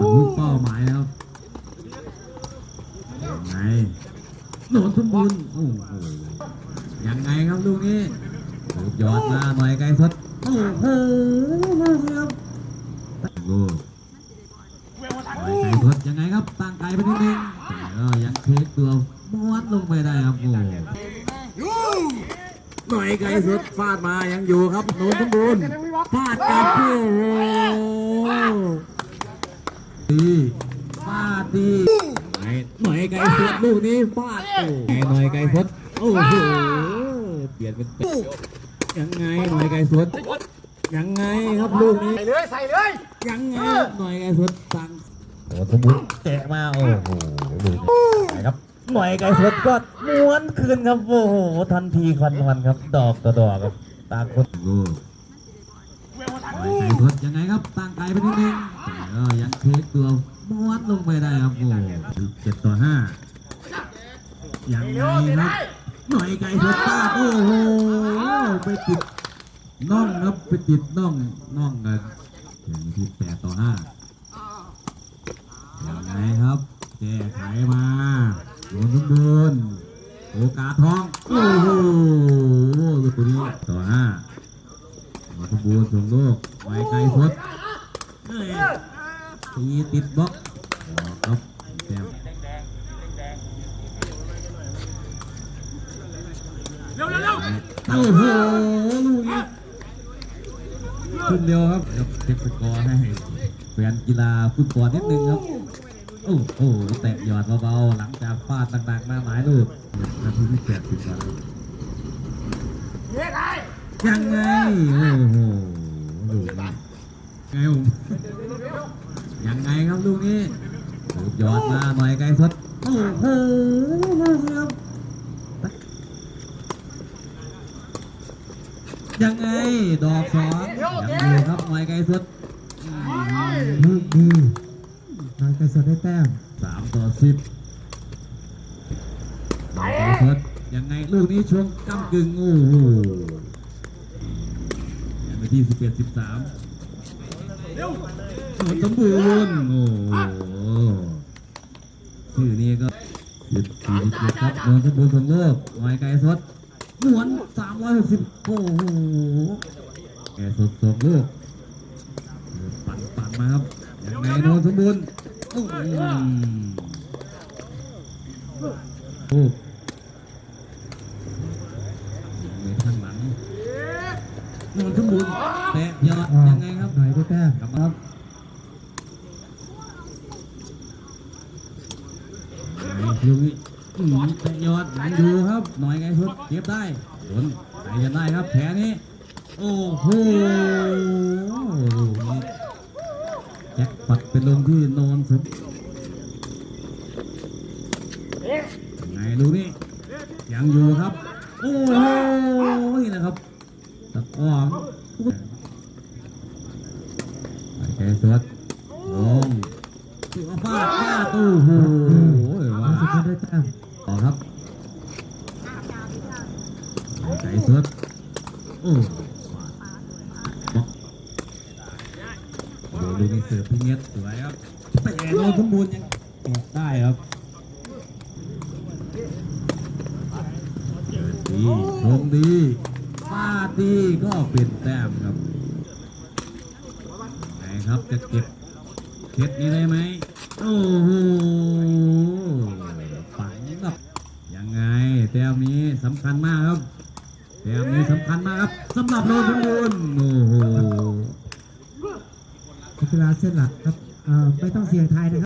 บรรลุเป้าหมายแล้วยังไงโดนสมบูรณ์โอ้โหยังไงครับลูกนี้ถูกหยอดมาหน่อยไกลสดโอ้โหลูกนี้ครับลูกหน่อยไกลสดยังไงครับตั้งไกลไปนิดนึงแต่ก็ยังเทคตัวม้วนลงไปได้ครับโอ้โหหน่อยไกลสดฟาดมายังอยู่ครับโนนสมบูรณ์ฟาดกลับโอ้โห ดีฟาดดีหน่อยหน่อยไก่สดลูกนี้ฟาดโอ้ไงหน่อยไก่สดโอ้โหเปลี่ยนเป็นเป็ดยังไงหน่อยไก่สดยังไงครับลูกนี้ใส่เลยใส่เลยยังไงครับหน่อยไก่สดสั่งโอ้สมบูรณ์แตะมาโอ้โหลูกนี้ครับหน่อยไก่สดก็ม้วนคืนครับโอ้โหทันทีควันวันครับ ดอกต่อดอกครับตาคนลูกหน่อยไก่สดยังไงครับตั้งไก่ไปนิดนึงแต่ก็ยังเทคตัวม้วนลงไปได้ครับโอ้เจ็ดต่อห้า ยังไงครับหน่อยไก่สดป้าโอ้โหไปติดน่องครับไปติดน่องน่องกันอย่างที่แปดต่อห้ายังไงครับแก้ไขมาโดนสมบูรณ์โอกาสทอง โอ้โหตัวนี้ต่อห้ามาทบูรณ์ส่งลูกไวไกลสดตีติดบล็อกออกครับแต้ม เร็วเร็วเร็วโอ้โหลูกนี้ขึ้นเดียวครับครับเช็คสกอร์ให้แฟนกีฬาฟุตบอลนิดนึงครับ โอ้โหแตะหยอดเบาๆหลังจากฟาดหนักๆมาหลายลูกนาทีที่แปดสิบกว่าแล้วเฮ้ยไงยังไง โอ้โหลูกนี้ไงผมยังไงครับลูกนี้ถูกหยอดมาหน่อยไกลสดโอ้โหลูกนี้ครับ ยังไง ดอกสองยังอยู่ครับหน่อยไกลสดลูกดีนายไกรสดได้แต้มสามต่อสิบหน่อยไกลสดยังไงลูกนี้ช่วงก้ากึ่งโอ้โหยังไปที่สิบเอ็ดสิบสามเร็วหมดสมบูรณ์โอ้โหชื่อนี้ก็สิบสี่สิบเจ็ดครับหมดสมบูรณ์ของโลกหอยไก่สด หมวนสามร้อยหกสิบโอ้โหไก่สดสองลูกปั่นปั่นมาครับยังไงโนนสมบูรณ์โอ้โหโอ้ยังไงข้างหลังโนนสมบูรณ์แตะยอดยังไงครับหน่อยด้แต้มกลับครับไอ้ลูกนี้ อืมแต่ยอดยังดูครับ หน่อยไงทุกเก็บได้โดนใส่กันได้ครับแผลนี้โอ้โหลูกนี้แจ็คปัดไปลงที่โนนสุดยังไงลูกนี้ยังอยู่ครับ โอ้โหนี่นะครับตะกรองไปแกสดลงถือว่าฟาดฟาดโอ้โหว่า นายสุพลได้แต้ม ต่อครับ ไก่สดโอ้บล็อกโอ้โหลูกนี้เสิร์ฟพี่เงี้ยสวยครับแต่โดนสมบูรณ์ยังแกะได้ครับดีลงดีฟาดดีก็เป็นแต้มครับไหนครับจะเก็บเคล็ดนี้ได้ไหมโอ้โหฝังครับยังไงแต้มนี้สำคัญมากครับ แต้มนี้สำคัญมากครับสำหรับโนนสมบูรณ์โอ้โหนักกีฬาเส้นหลักครับเอ่อไม่ต้องเสี่ยงทายนะครับ